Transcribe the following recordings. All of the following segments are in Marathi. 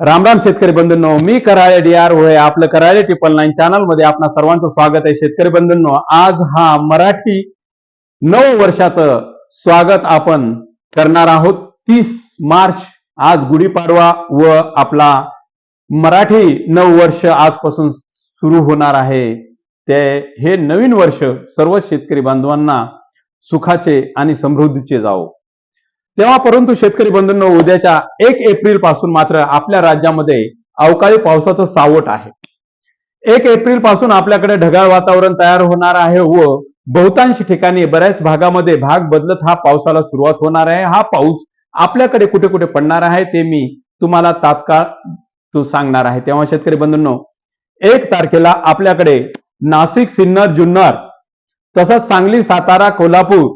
राम राम शेतकरी बंधूंनो मी कराळे डी आर होय आपलं कराळे ट्रिपल नाईन चॅनलमध्ये आपणा सर्वांचं स्वागत आहे शेतकरी बंधूंनो. आज हा मराठी नऊ वर्षाचं स्वागत आपण करणार आहोत. तीस मार्च आज गुढीपाडवा व आपला मराठी नऊ वर्ष आजपासून सुरू होणार आहे. ते हे नवीन वर्ष सर्व शेतकरी बांधवांना सुखाचे आणि समृद्धीचे जावो. तेव्हा परंतु शेतकरी बंधूंनो उद्याच्या एक एप्रिलपासून मात्र आपल्या राज्यामध्ये अवकाळी पावसाचं सावट आहे. एक एप्रिलपासून आपल्याकडे ढगाळ वातावरण तयार होणार आहे व बहुतांश ठिकाणी बऱ्याच भागामध्ये भाग बदलत हा पावसाला सुरुवात होणार आहे. हा पाऊस आपल्याकडे कुठे कुठे पडणार आहे ते मी तुम्हाला तात्काळ तू सांगणार आहे. तेव्हा शेतकरी बंधूंनो एक तारखेला आपल्याकडे नाशिक सिन्नर जुन्नर तसंच सांगली सातारा कोल्हापूर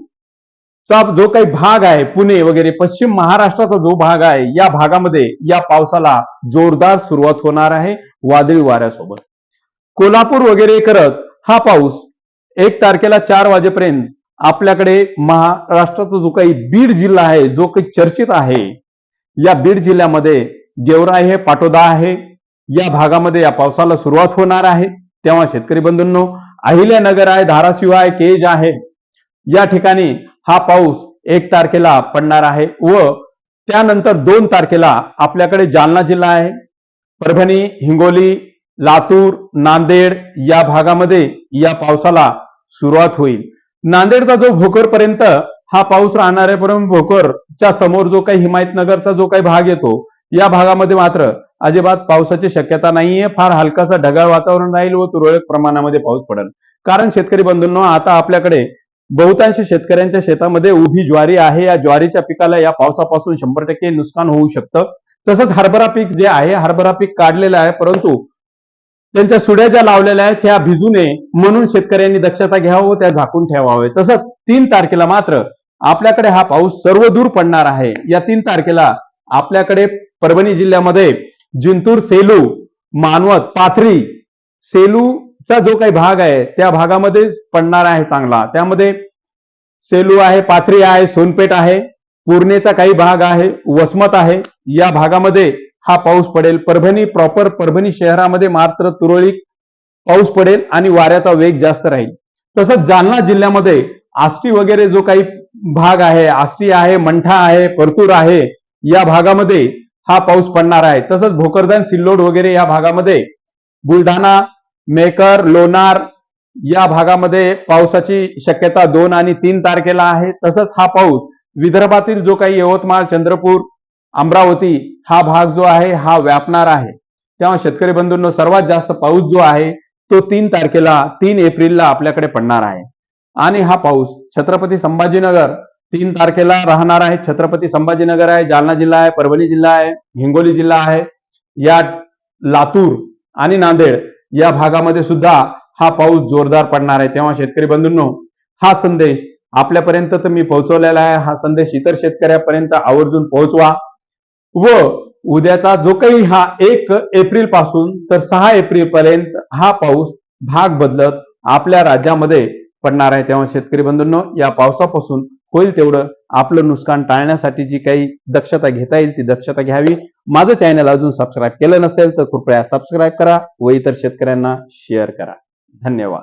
चा जो काही भाग आहे पुणे वगैरे पश्चिम महाराष्ट्राचा जो भाग आहे या भागामध्ये या पावसाला जोरदार सुरुवात होणार आहे वादळी वाऱ्यासोबत. कोल्हापूर वगैरे करत हा पाऊस एक तारखेला चार वाजेपर्यंत आपल्याकडे महाराष्ट्राचा जो काही बीड जिल्हा आहे जो काही चर्चित आहे या बीड जिल्ह्यामध्ये गेवराई हे पाटोदा आहे. या भागामध्ये या पावसाला सुरुवात होणार आहे. तेव्हा शेतकरी बंधूंनो अहिल्यानगर आहे धाराशिव आहे केज आहे. या ठिकाणी हा पाऊस एक तारखेला पडणार आहे व त्यानंतर दोन तारखेला आपल्याकडे जालना जिल्हा आहे. परभणी हिंगोली लातूर नांदेड या भागामध्ये या पावसाला सुरुवात होईल. नांदेडचा जो भोकरपर्यंत हा पाऊस राहणार आहे परंतु भोकरच्या समोर जो काही हिमायतनगरचा जो काही भाग येतो या भागामध्ये मात्र अजिबात पावसाची शक्यता नाहीये. फार हलकासा ढगाळ वातावरण राहील व तुरळक प्रमाणामध्ये पाऊस पडेल. कारण शेतकरी बंधूंनो आता आपल्याकडे बहुतांश शेतकऱ्यांच्या शेतामध्ये उभी ज्वारी आहे. या ज्वारीच्या पिकाला या पावसापासून शंभर टक्के नुकसान होऊ शकतं. तसंच हरभरा पीक जे आहे हरभरा पीक काढलेलं आहे परंतु त्यांच्या सुड्या ज्या लावलेल्या आहेत ह्या भिजू नये म्हणून शेतकऱ्यांनी दक्षता घ्यावं व त्या झाकून ठेवावे. तसंच तीन तारखेला मात्र आपल्याकडे हा पाऊस सर्व दूर पडणार आहे. या तीन तारखेला आपल्याकडे परभणी जिल्ह्यामध्ये जिंतूर सेलू मानवत पाथरी सेलू चा जो काही भाग आहे त्या भागामध्ये पडणार आहे चांगला. त्यामध्ये सेलू आहे पाथरी आहे सोनपेठ आहे पूर्णेचा काही भाग आहे वसमत आहे. या भागामध्ये हा पाऊस पडेल. परभणी प्रॉपर परभणी शहरामध्ये मात्र तुरळक पाऊस पडेल आणि वाऱ्याचा वेग जास्त राहील. तसंच जालना जिल्ह्यामध्ये आष्टी वगैरे जो काही भाग आहे आष्टी आहे मंठा आहे परतूर आहे या भागामध्ये हा पाऊस पडणार आहे. तसंच भोकरदान सिल्लोड वगैरे या भागामध्ये बुलढाणा मेकर लोणार या भागामध्ये पावसाची शक्यता दोन आणि तीन तारखेला आहे. तसंच हा पाऊस विदर्भातील जो काही यवतमाळ चंद्रपूर अमरावती हा भाग जो आहे हा व्यापणार आहे. तेव्हा शेतकरी बंधूंनो सर्वात जास्त पाऊस जो आहे तो तीन तारखेला तीन एप्रिलला आपल्याकडे पडणार आहे. आणि हा पाऊस छत्रपती संभाजीनगर तीन तारखेला राहणार आहे. छत्रपती संभाजीनगर आहे जालना जिल्हा आहे परभणी जिल्हा आहे हिंगोली जिल्हा आहे या लातूर आणि नांदेड या भागामध्ये सुद्धा हा पाऊस जोरदार पडणार आहे. तेव्हा शेतकरी बंधूंनो हा संदेश आपल्यापर्यंत तर मी पोहोचवलेला आहे. हा संदेश इतर शेतकऱ्यापर्यंत आवर्जून पोहोचवा. व उद्याचा जो काही हा एक एप्रिलपासून तर सहा एप्रिल पर्यंत हा पाऊस भाग बदलत आपल्या राज्यामध्ये पडणार आहे. तेव्हा शेतकरी बंधूंनो या पावसापासून होईल तेवढं आपलं नुकसान टाळण्यासाठी जी काही दक्षता घेता येईल ती दक्षता घ्यावी. माझं चॅनल अजून सबस्क्राईब केलं नसेल तर कृपया सबस्क्राईब करा व इतर शेतकऱ्यांना शेअर करा. धन्यवाद.